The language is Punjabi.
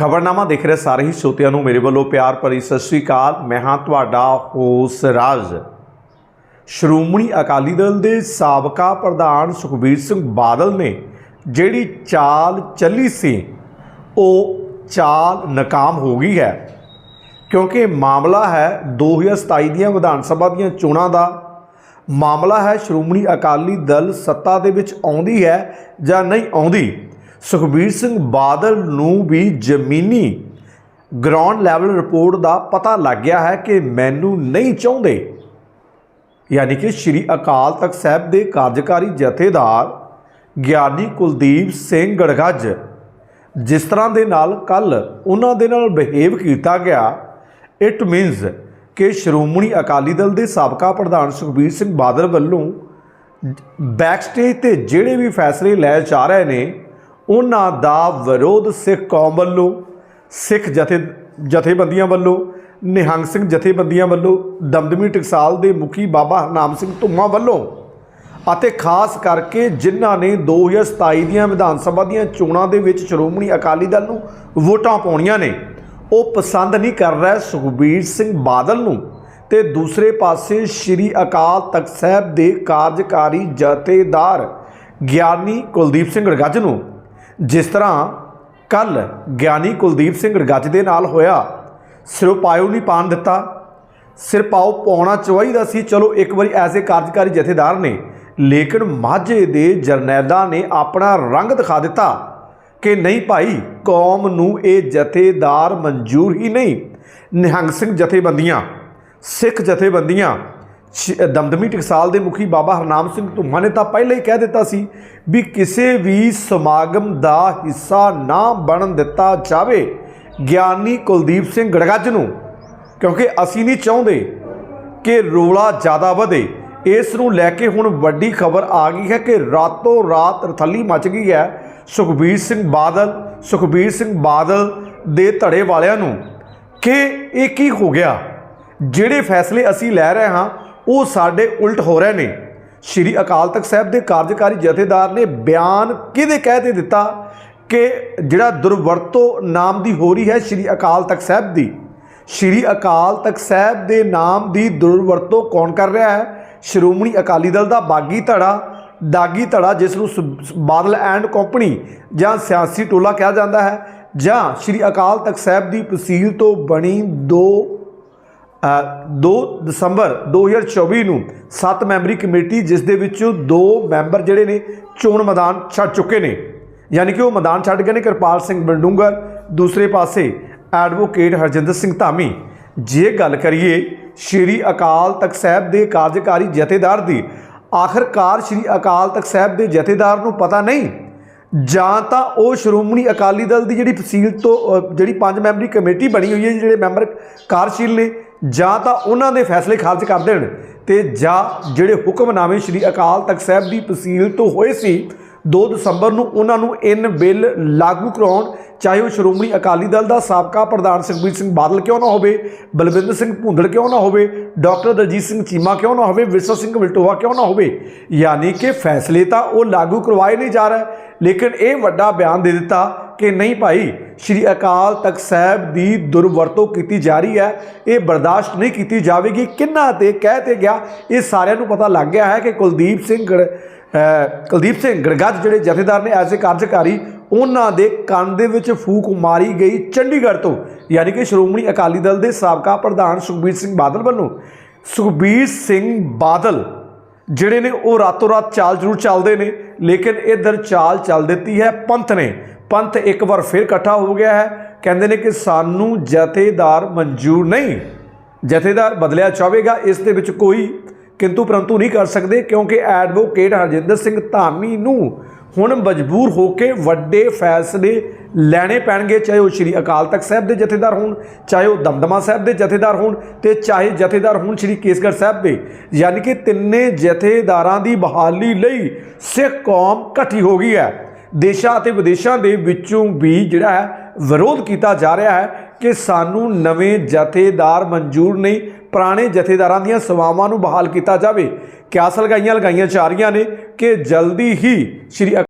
ਖਬਰਨਾਮਾ ਦੇਖ ਰਹੇ ਸਾਰੇ ਹੀ ਸਰੋਤਿਆਂ ਨੂੰ ਮੇਰੇ ਵੱਲੋਂ ਪਿਆਰ ਭਰੀ ਸਤਿ ਸ੍ਰੀ ਅਕਾਲ। ਮੈਂ ਹਾਂ ਤੁਹਾਡਾ ਹੋਸ ਰਾਜ। ਸ਼੍ਰੋਮਣੀ ਅਕਾਲੀ ਦਲ ਦੇ ਸਾਬਕਾ ਪ੍ਰਧਾਨ ਸੁਖਬੀਰ ਸਿੰਘ ਬਾਦਲ ਨੇ ਜਿਹੜੀ ਚਾਲ ਚੱਲੀ ਸੀ, ਉਹ ਚਾਲ ਨਾਕਾਮ ਹੋ ਗਈ ਹੈ। ਕਿਉਂਕਿ ਮਾਮਲਾ ਹੈ 2027 ਦੀਆਂ ਵਿਧਾਨ ਸਭਾ ਦੀਆਂ ਚੋਣਾਂ ਦਾ। ਮਾਮਲਾ ਹੈ ਸ਼੍ਰੋਮਣੀ ਅਕਾਲੀ ਦਲ ਸੱਤਾ ਦੇ ਵਿੱਚ ਆਉਂਦੀ ਹੈ ਜਾਂ ਨਹੀਂ ਆਉਂਦੀ। ਸੁਖਬੀਰ ਸਿੰਘ ਬਾਦਲ ਨੂੰ ਵੀ ਜ਼ਮੀਨੀ ਗਰਾਊਂਡ ਲੈਵਲ ਰਿਪੋਰਟ ਦਾ ਪਤਾ ਲੱਗ ਗਿਆ ਹੈ ਕਿ ਮੈਨੂੰ ਨਹੀਂ ਚਾਹੁੰਦੇ। ਯਾਨੀ ਕਿ ਸ਼੍ਰੀ ਅਕਾਲ ਤਖਤ ਸਾਹਿਬ ਦੇ ਕਾਰਜਕਾਰੀ ਜਥੇਦਾਰ ਗਿਆਨੀ ਕੁਲਦੀਪ ਸਿੰਘ ਗੜਗੱਜ, ਜਿਸ ਤਰ੍ਹਾਂ ਦੇ ਨਾਲ ਕੱਲ ਉਹਨਾਂ ਦੇ ਨਾਲ ਬਿਹੇਵ ਕੀਤਾ ਗਿਆ ਇਟ ਮੀਨਸ ਕਿ ਸ਼੍ਰੋਮਣੀ ਅਕਾਲੀ ਦਲ ਦੇ ਸਾਬਕਾ ਪ੍ਰਧਾਨ ਸੁਖਬੀਰ ਸਿੰਘ ਬਾਦਲ ਵੱਲੋਂ ਬੈਕਸਟੇਜ ਤੇ ਜਿਹੜੇ ਵੀ ਫੈਸਲੇ ਲਏ ਜਾ ਰਹੇ ਨੇ ਉਹਨਾਂ ਦਾ ਵਿਰੋਧ ਸਿੱਖ ਕੌਮ ਵੱਲੋਂ, ਸਿੱਖ ਜਥੇ, ਜਥੇਬੰਦੀਆਂ ਵੱਲੋਂ, ਨਿਹੰਗ ਸਿੰਘ ਜਥੇਬੰਦੀਆਂ ਵੱਲੋਂ, ਦਮਦਮੀ ਟਕਸਾਲ ਦੇ ਮੁਖੀ ਬਾਬਾ ਹਰਨਾਮ ਸਿੰਘ ਧੁੰਮਾ ਵੱਲੋਂ ਅਤੇ ਖਾਸ ਕਰਕੇ ਜਿਨ੍ਹਾਂ ਨੇ 2027 ਦੀਆਂ ਵਿਧਾਨ ਸਭਾ ਦੀਆਂ ਚੋਣਾਂ ਦੇ ਵਿੱਚ ਸ਼੍ਰੋਮਣੀ ਅਕਾਲੀ ਦਲ ਨੂੰ ਵੋਟਾਂ ਪਾਉਣੀਆਂ ਨੇ, ਉਹ ਪਸੰਦ ਨਹੀਂ ਕਰ ਰਿਹਾ ਸੁਖਬੀਰ ਸਿੰਘ ਬਾਦਲ ਨੂੰ ਤੇ ਦੂਸਰੇ ਪਾਸੇ ਸ਼੍ਰੀ ਅਕਾਲ ਤਖਤ ਸਾਹਿਬ ਦੇ ਕਾਰਜਕਾਰੀ ਜਥੇਦਾਰ ਗਿਆਨੀ ਕੁਲਦੀਪ ਸਿੰਘ ਗੜਗੱਜ ਨੂੰ। ਜਿਸ ਤਰ੍ਹਾਂ ਕੱਲ ਗਿਆਨੀ ਕੁਲਦੀਪ ਸਿੰਘ ਗੜਗੱਜ ਦੇ ਨਾਲ ਹੋਇਆ ਸਿਰਪਾਇਓ ਨਹੀਂ ਪਾਣ ਦਿੱਤਾ, ਸਿਰ ਸਿਰਪਾਓ ਪਾਉਣਾ ਚਾਹੀਦਾ ਸੀ, ਚਲੋ ਇੱਕ ਵਾਰੀ ਐਸੇ ਕਾਰਜਕਾਰੀ ਜਥੇਦਾਰ ਨੇ, ਲੇਕਿਨ ਮਾਝੇ ਦੇ ਜਰਨੈਲਾਂ ਨੇ ਆਪਣਾ ਰੰਗ ਦਿਖਾ ਦਿੱਤਾ ਕਿ ਨਹੀਂ ਭਾਈ, ਕੌਮ ਨੂੰ ਇਹ ਜਥੇਦਾਰ ਮਨਜ਼ੂਰ ਹੀ ਨਹੀਂ। ਨਿਹੰਗ ਸਿੰਘ ਜਥੇਬੰਦੀਆਂ, ਸਿੱਖ ਜਥੇਬੰਦੀਆਂ ਦਮਦਮੀ ਟਕਸਾਲ ਦੇ ਮੁਖੀ ਬਾਬਾ ਹਰਨਾਮ ਸਿੰਘ ਧੁੰਮਾ ਨੇ ਤਾਂ ਪਹਿਲਾਂ ਹੀ ਕਹਿ ਦਿੱਤਾ ਸੀ ਵੀ ਕਿਸੇ ਵੀ ਸਮਾਗਮ ਦਾ ਹਿੱਸਾ ਨਾ ਬਣਨ ਦਿੱਤਾ ਜਾਵੇ ਗਿਆਨੀ ਕੁਲਦੀਪ ਸਿੰਘ ਗੜਗੱਜ ਨੂੰ, ਕਿਉਂਕਿ ਅਸੀਂ ਨਹੀਂ ਚਾਹੁੰਦੇ ਕਿ ਰੋਲਾ ਜ਼ਿਆਦਾ ਵਧੇ। ਇਸ ਨੂੰ ਲੈ ਕੇ ਹੁਣ ਵੱਡੀ ਖਬਰ ਆ ਗਈ ਹੈ ਕਿ ਰਾਤੋਂ ਰਾਤ ਰਥੱਲੀ ਮਚ ਗਈ ਹੈ। ਸੁਖਬੀਰ ਸਿੰਘ ਬਾਦਲ ਸੁਖਬੀਰ ਸਿੰਘ ਬਾਦਲ ਦੇ ਧੜੇ ਵਾਲਿਆਂ ਨੂੰ ਕਿ ਇਹ ਕੀ ਹੋ ਗਿਆ? ਜਿਹੜੇ ਫੈਸਲੇ ਅਸੀਂ ਲੈ ਰਹੇ ਹਾਂ ਉਹ ਸਾਡੇ ਉਲਟ ਹੋ ਰਹੇ ਨੇ। ਸ਼੍ਰੀ ਅਕਾਲ ਤਖਤ ਸਾਹਿਬ ਦੇ ਕਾਰਜਕਾਰੀ ਜਥੇਦਾਰ ਨੇ ਬਿਆਨ ਕਿਹਦੇ ਕਹਿ ਤੇ ਦਿੱਤਾ ਕਿ ਜਿਹੜਾ ਦੁਰਵਰਤੋਂ ਨਾਮ ਦੀ ਹੋ ਰਹੀ ਹੈ ਸ਼੍ਰੀ ਅਕਾਲ ਤਖਤ ਸਾਹਿਬ ਦੀ। ਸ਼੍ਰੀ ਅਕਾਲ ਤਖਤ ਸਾਹਿਬ ਦੇ ਨਾਮ ਦੀ ਦੁਰਵਰਤੋਂ ਕੌਣ ਕਰ ਰਿਹਾ ਹੈ? ਸ਼੍ਰੋਮਣੀ ਅਕਾਲੀ ਦਲ ਦਾ ਬਾਗੀ ਧੜਾ ਦਾਗੀ ਧੜਾ ਜਿਸ ਨੂੰ ਸ- ਬਾਦਲ ਐਂਡ ਕੰਪਨੀ ਜਾਂ ਸਿਆਸੀ ਟੋਲਾ ਕਿਹਾ ਜਾਂਦਾ ਹੈ ਜਾਂ ਸ਼੍ਰੀ ਅਕਾਲ ਤਖਤ ਸਾਹਿਬ ਦੀ ਤਹਿਸੀਲ ਤੋਂ ਬਣੀ ਦੋ 2 ਦਸੰਬਰ 2024 ਨੂੰ ਸੱਤ ਮੈਂਬਰੀ ਕਮੇਟੀ, ਜਿਸ ਦੇ ਵਿੱਚੋਂ ਦੋ ਮੈਂਬਰ ਜਿਹੜੇ ਨੇ, ਚੋਣ ਮੈਦਾਨ ਛੱਡ ਚੁੱਕੇ ਨੇ। ਯਾਨੀ ਕਿ ਉਹ ਮੈਦਾਨ ਛੱਡ ਗਏ ਨੇ ਕਿਰਪਾਲ ਸਿੰਘ ਬੰਡੂੰਗਰ, ਦੂਸਰੇ ਪਾਸੇ ਐਡਵੋਕੇਟ ਹਰਜਿੰਦਰ ਸਿੰਘ ਧਾਮੀ। ਜੇ ਗੱਲ ਕਰੀਏ ਸ਼੍ਰੀ ਅਕਾਲ ਤਖਤ ਸਾਹਿਬ ਦੇ ਕਾਰਜਕਾਰੀ ਜਥੇਦਾਰ ਦੀ, ਆਖਰਕਾਰ ਸ਼੍ਰੀ ਅਕਾਲ ਤਖਤ ਸਾਹਿਬ ਦੇ ਜਥੇਦਾਰ ਨੂੰ ਪਤਾ ਨਹੀਂ? ਜਾਂ ਤਾਂ ਉਹ ਸ਼੍ਰੋਮਣੀ ਅਕਾਲੀ ਦਲ ਦੀ ਜਿਹੜੀ ਤਹਿਸੀਲ ਤੋਂ ਜਿਹੜੀ ਪੰਜ ਮੈਂਬਰੀ ਕਮੇਟੀ ਬਣੀ ਹੋਈ ਹੈ, ਜਿਹੜੇ ਮੈਂਬਰ ਕਾਰਜਸ਼ੀਲ ਨੇ ਜਾਂ ਤਾਂ ਉਹਨਾਂ ਦੇ ਫੈਸਲੇ ਖਾਰਜ ਕਰ ਦੇਣ ਤੇ ਜਾਂ ਜਿਹੜੇ ਹੁਕਮਨਾਮੇ ਸ਼੍ਰੀ ਅਕਾਲ ਤਖਤ ਸਾਹਿਬ ਦੀ ਤਹਿਸੀਲ ਤੋਂ ਹੋਏ ਸੀ 2 ਦਸੰਬਰ ਨੂੰ ਉਹਨਾਂ ਨੂੰ ਇਨ ਬਿੱਲ ਲਾਗੂ ਕਰਾਉਣ, ਚਾਹੇ ਉਹ ਸ਼੍ਰੋਮਣੀ ਅਕਾਲੀ ਦਲ ਦਾ ਸਾਬਕਾ ਪ੍ਰਧਾਨ ਸੁਖਬੀਰ ਸਿੰਘ ਬਾਦਲ ਕਿਉਂ ਨਾ ਹੋਵੇ, ਬਲਵਿੰਦਰ ਸਿੰਘ ਭੁੰਦੜ ਕਿਉਂ ਨਾ ਹੋਵੇ, ਡਾਕਟਰ ਦਲਜੀਤ ਸਿੰਘ ਚੀਮਾ ਕਿਉਂ ਨਾ ਹੋਵੇ, ਵਿਰਸਾ ਸਿੰਘ ਵਲਟੋਆ ਕਿਉਂ ਨਾ ਹੋਵੇ, ਯਾਨੀ ਕਿ ਫੈਸਲੇ ਤਾਂ ਉਹ ਲਾਗੂ ਕਰਵਾਏ ਨਹੀਂ ਜਾ ਰਹੇ, ਲੇਕਿਨ ਇਹ ਵੱਡਾ ਬਿਆਨ ਦੇ ਦਿੱਤਾ ਕਿ ਨਹੀਂ ਭਾਈ ਸ਼੍ਰੀ ਅਕਾਲ ਤਖਤ ਸਾਹਿਬ ਦੀ ਦੁਰਵਰਤੋਂ ਕੀਤੀ ਜਾ ਰਹੀ ਹੈ। ਇਹ ਬਰਦਾਸ਼ਤ ਨਹੀਂ ਕੀਤੀ ਜਾਵੇਗੀ। ਕਿੰਨਾ ਤੇ ਕਹਿ ਤੇ ਗਿਆ, ਇਹ ਸਾਰਿਆਂ ਨੂੰ ਪਤਾ ਲੱਗ ਗਿਆ ਹੈ ਕਿ ਕੁਲਦੀਪ ਸਿੰਘ ਗੜ- ਕੁਲਦੀਪ ਸਿੰਘ ਗੜਗੱਜ ਜਿਹੜੇ ਜਥੇਦਾਰ ਨੇ ਐਸੇ ਕਾਰਜਕਾਰੀ, ਉਹਨਾਂ ਦੇ ਕੰਨ ਦੇ ਵਿੱਚ ਫੂਕ ਮਾਰੀ ਗਈ ਚੰਡੀਗੜ੍ਹ ਤੋਂ। ਯਾਨੀ ਕਿ ਸ਼੍ਰੋਮਣੀ ਅਕਾਲੀ ਦਲ ਦੇ ਸਾਬਕਾ ਪ੍ਰਧਾਨ ਸੁਖਬੀਰ ਸਿੰਘ ਬਾਦਲ ਵੱਲੋਂ। ਸੁਖਬੀਰ ਸਿੰਘ ਬਾਦਲ ਜਿਹੜੇ ਨੇ ਉਹ ਰਾਤੋਂ ਰਾਤ ਚਾਲ ਜ਼ਰੂਰ ਚੱਲਦੇ ਨੇ, ਲੇਕਿਨ ਇਧਰ ਚਾਲ ਚੱਲ ਦਿੱਤੀ ਹੈ ਪੰਥ ਨੇ। ਪੰਥ ਇੱਕ ਵਾਰ ਫਿਰ ਇਕੱਠਾ ਹੋ ਗਿਆ ਹੈ। ਕਹਿੰਦੇ ਨੇ ਕਿ ਸਾਨੂੰ ਜਥੇਦਾਰ ਮਨਜ਼ੂਰ ਨਹੀਂ। ਜਥੇਦਾਰ ਬਦਲਿਆ ਚਾਹੇਗਾ ਇਸ ਦੇ ਵਿੱਚ ਕੋਈ ਕਿੰਤੂ ਪਰੰਤੂ ਨਹੀਂ ਕਰ ਸਕਦੇ ਕਿਉਂਕਿ ਐਡਵੋਕੇਟ ਹਰਜਿੰਦਰ ਸਿੰਘ ਧਾਮੀ ਨੂੰ ਹੁਣ ਮਜਬੂਰ ਹੋ ਕੇ ਵੱਡੇ ਫੈਸਲੇ ਲੈਣੇ ਪੈਣਗੇ, ਚਾਹੇ ਉਹ ਸ਼੍ਰੀ ਅਕਾਲ ਤਖਤ ਸਾਹਿਬ ਦੇ ਜਥੇਦਾਰ ਹੋਣ, ਚਾਹੇ ਉਹ ਦਮਦਮਾ ਸਾਹਿਬ ਦੇ ਜਥੇਦਾਰ ਹੋਣ ਤੇ ਚਾਹੇ ਜਥੇਦਾਰ ਹੋਣ ਸ਼੍ਰੀ ਕੇਸਗੜ੍ਹ ਸਾਹਿਬ ਦੇ। ਯਾਨੀ ਕਿ ਤਿੰਨੇ ਜਥੇਦਾਰਾਂ ਦੀ ਬਹਾਲੀ ਲਈ ਸਿੱਖ ਕੌਮ ਇਕੱਠੀ ਹੋ ਗਈ ਹੈ। ਦੇਸ਼ਾਂ ਅਤੇ ਵਿਦੇਸ਼ਾਂ ਦੇ ਵਿੱਚੋਂ ਵੀ ਜਿਹੜਾ ਹੈ ਵਿਰੋਧ ਕੀਤਾ ਜਾ ਰਿਹਾ ਹੈ ਕਿ ਸਾਨੂੰ ਨਵੇਂ ਜਥੇਦਾਰ ਮਨਜ਼ੂਰ ਨਹੀਂ, ਪੁਰਾਣੇ ਜਥੇਦਾਰਾਂ ਦੀਆਂ ਸੇਵਾਵਾਂ ਨੂੰ ਬਹਾਲ ਕੀਤਾ ਜਾਵੇ। ਕਿਆਸ ਲਗਾਈਆਂ ਲਗਾਈਆਂ ਜਾ ਰਹੀਆਂ ਨੇ ਕਿ ਜਲਦੀ ਹੀ ਸ਼੍ਰੀ ਅਕ-